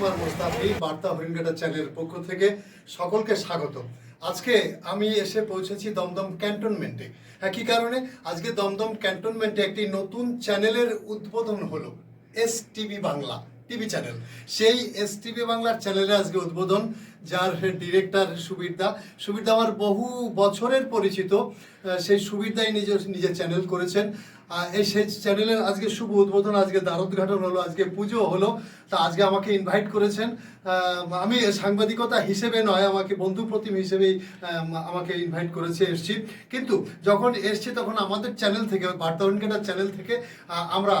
কুমার মোস্তাফি বার্তা হরিণঘাটা চ্যানেলের পক্ষ থেকে সকলকে স্বাগত। আজকে আমি এসে পৌঁছেছি দমদম ক্যান্টনমেন্টে। হ্যাঁ কি কারণে আজকে দমদম ক্যান্টনমেন্টে একটি নতুন চ্যানেলের উদ্বোধন হলো, S TV Bangla TV channel. সেই এস টিভি বাংলার চ্যানেলে আজকে উদ্বোধন যার ডিরেক্টর সুবীর দা আমার বহু বছরের পরিচিত সেই সুবীর দাই নিজের চ্যানেল করেছেন। এই সেই চ্যানেলের আজকে শুভ উদ্বোধন, আজকে দ্বারোদ্ঘাটন হলো, আজকে পুজো হলো, তা আজকে আমাকে ইনভাইট করেছেন। আমি সাংবাদিকতা হিসেবে নয়, আমাকে বন্ধু প্রতিম হিসেবেই আমাকে ইনভাইট করেছে এসছি। কিন্তু যখন এসছি, তখন আমাদের চ্যানেল থেকে বার্তাবনকেটার চ্যানেল থেকে আমরা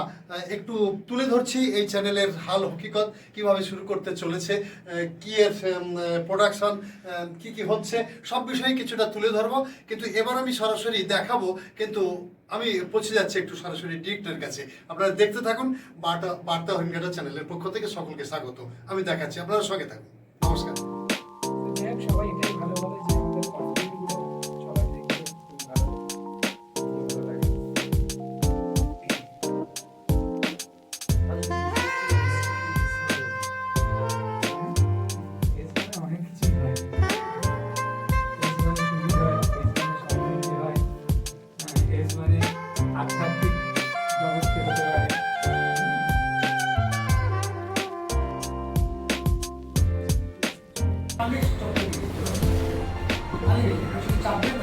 একটু তুলে ধরছি এই চ্যানেলের হাল হকিকত, কীভাবে শুরু করতে চলেছে কি এর প্রোডাকশন কি কি হচ্ছে, সব বিষয়ে কিছুটা তুলে ধরবো। কিন্তু এবার আমি সরাসরি দেখাবো, কিন্তু আমি পৌঁছে যাচ্ছি একটু সরাসরি ডিরেক্টরের কাছে। আপনারা দেখতে থাকুন, বার্তা বার্তা হিঙ্গাটা চ্যানেলের পক্ষ থেকে সকলকে স্বাগত। আমি দেখাচ্ছি, আপনারা সঙ্গে থাকুন। নমস্কার। সবাই 他个就是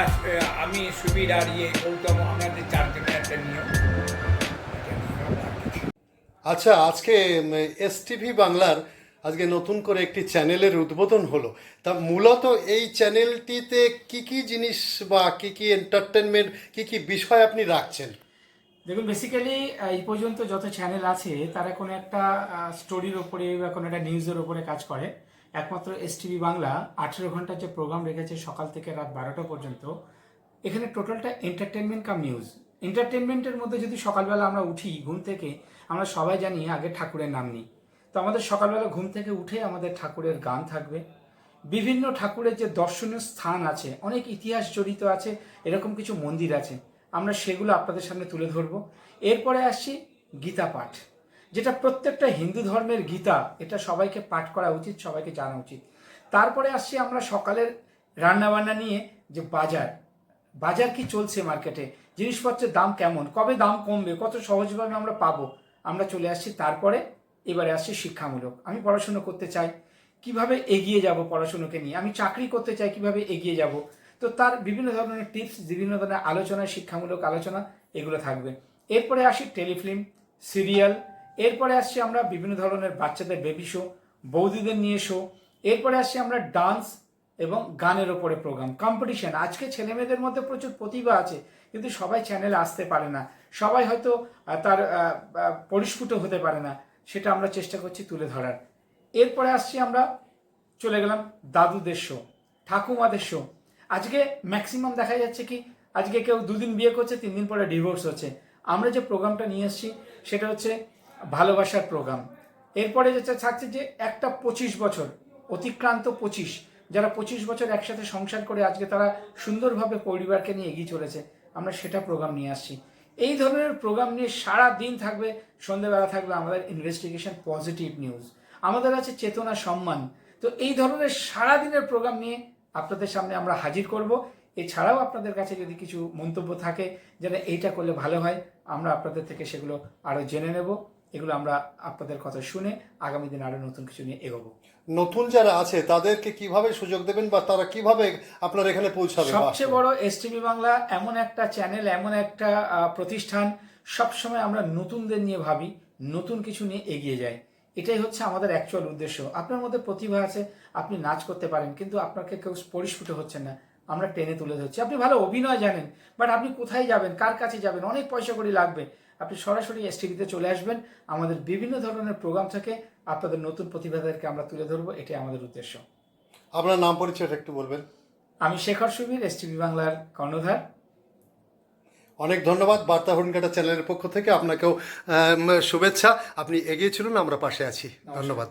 প্লাস আমি সুবির আর ইয়ে গৌতম আমাদের চারজনের একটা নিয়ম। আচ্ছা আজকে এস টিভি বাংলার আজকে নতুন করে একটি চ্যানেলের উদ্বোধন হলো। তা মূলত এই চ্যানেলটিতে কি কি জিনিস বা কি কি এন্টারটেনমেন্ট কি কি বিষয় আপনি রাখছেন? দেখুন বেসিক্যালি এই পর্যন্ত যত চ্যানেল আছে তারা কোনো একটা স্টোরির ওপরে বা কোনো একটা নিউজের ওপরে কাজ করে। একমাত্র এস টিভি বাংলা আঠেরো ঘণ্টার যে প্রোগ্রাম রেখেছে সকাল থেকে রাত বারোটা পর্যন্ত, এখানে টোটালটা এন্টারটেনমেন্ট কাম নিউজ এন্টারটেনমেন্টের মধ্যে যদি সকালবেলা আমরা উঠি ঘুম থেকে, আমরা সবাই জানি আগে ঠাকুরের নাম নিই। তো আমাদের সকালবেলা ঘুম থেকে উঠে আমাদের ঠাকুরের গান থাকবে। বিভিন্ন ঠাকুরের যে দর্শনীয় স্থান আছে, অনেক ইতিহাস জড়িত আছে, এরকম কিছু মন্দির আছে, আমরা সেগুলো আপনাদের সামনে তুলে ধরবো। এরপরে আসছি গীতা পাঠ যেটা প্রত্যেকটা হিন্দু ধর্মের গীতা, এটা সবাইকে পাঠ করা উচিত, সবাইকে জানা উচিত। তারপরে আসছি আমরা সকালের রান্নাবান্না নিয়ে যে বাজার। বাজার কি চলছে মার্কেটে? জিনিসপত্রের দাম কেমন? কবে দাম কমবে? কত সহজভাবে আমরা পাবো? আমরা চলে আসছি, তারপরে এবারে আসছি শিক্ষামূলক। আমি পড়াশুনো করতে চাই। কীভাবে এগিয়ে যাব পড়াশুনোকে নিয়ে? আমি চাকরি করতে চাই, কীভাবে এগিয়ে যাব? তো তার বিভিন্ন ধরনের টিপস, বিভিন্ন ধরনের আলোচনা, শিক্ষামূলক আলোচনা, এগুলো থাকবে। এরপরে আসি টেলিফিল্ম, সিরিয়াল এরপরে আসছি আমরা বিভিন্ন ধরনের বাচ্চাদের বেবি শো বৌদিদের নিয়ে শো এরপরে আসছি আমরা ডান্স এবং গানের ওপরে প্রোগ্রাম কম্পিটিশন আজকে ছেলে মেয়েদের মধ্যে প্রচুর প্রতিভা আছে, কিন্তু সবাই চ্যানেলে আসতে পারে না। সবাই হয়তো তার পরিস্ফুট হতে পারে না, সেটা আমরা চেষ্টা করছি তুলে ধরার। এরপরে আসছি আমরা, চলে গেলাম দাদুদের শো ঠাকুমাদের শো আজকে ম্যাক্সিমাম দেখা যাচ্ছে কি, আজকে কেউ দুদিন বিয়ে করছে তিন দিন পরে ডিভোর্স হচ্ছে। আমরা যে প্রোগ্রামটা নিয়ে এসেছি, সেটা হচ্ছে ভালোবাসার প্রোগ্রাম। এরপরে যেটা থাকছে যে একটা পঁচিশ বছর, অতিক্রান্ত পঁচিশ, যারা পঁচিশ বছর একসাথে সংসার করে আজকে তারা সুন্দরভাবে পরিবারকে নিয়ে এগিয়ে চলেছে, আমরা সেটা প্রোগ্রাম নিয়ে আসছি। এই ধরনের প্রোগ্রাম নিয়ে সারা দিন থাকবে, সন্ধ্যেবেলা থাকবে আমাদের ইনভেস্টিগেশন পজিটিভ নিউজ আমাদের আছে চেতনা সম্মান। তো এই ধরনের সারা দিনের প্রোগ্রাম নিয়ে আপনাদের সামনে আমরা হাজির করব। এছাড়াও আপনাদের কাছে যদি কিছু মন্তব্য থাকে, যেন এইটা করলে ভালো হয়, আমরা আপনাদের থেকে সেগুলো আরও জেনে নেব। এগুলো আমরা আপনাদের কথা শুনে আগামী দিন আরও নতুন কিছু নিয়ে এগোবো। নতুন যারা আছে তাদেরকে কীভাবে সুযোগ দেবেন বা তারা কীভাবে আপনার এখানে পৌঁছাবে? সবচেয়ে বড় এস বাংলা এমন একটা চ্যানেল এমন একটা প্রতিষ্ঠান সবসময় আমরা নতুনদের নিয়ে ভাবি নতুন কিছু নিয়ে এগিয়ে যাই। এটাই হচ্ছে আমাদের অ্যাকচুয়াল উদ্দেশ্য। আপনার মধ্যে প্রতিভা আছে আপনি নাচ করতে পারেন কিন্তু আপনাকে কেউ পরিস্ফুট হচ্ছেন না। আমরা টেনে তুলে ধরছি। আপনি ভালো অভিনয় জানেন বাট আপনি কোথায় যাবেন কার কাছে যাবেন অনেক পয়সা করে লাগবে। আপনি সরাসরি এস টিভিতে চলে আসবেন। আমাদের বিভিন্ন ধরনের প্রোগ্রাম থেকে। আপনাদের নতুন প্রতিভাদেরকে আমরা তুলে ধরবো। এটাই আমাদের উদ্দেশ্য। আপনার নাম পরিচয়টা একটু বলবেন। আমি শেখর সুবীর এস টিভি বাংলার কর্ণধার। অনেক ধন্যবাদ বার্তা হরিণকাটা চ্যানেলের পক্ষ থেকে। আপনাকেও শুভেচ্ছা। আপনি এগিয়ে চলুন আমরা পাশে আছি। ধন্যবাদ।